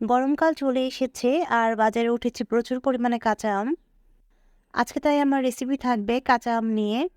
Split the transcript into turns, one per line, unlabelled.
গরমকাল চলে এসেছে আর বাজারে উঠেছে প্রচুর পরিমাণে কাঁচা আম। আজকে তাই আমার রেসিপি থাকবে কাঁচা আম নিয়ে।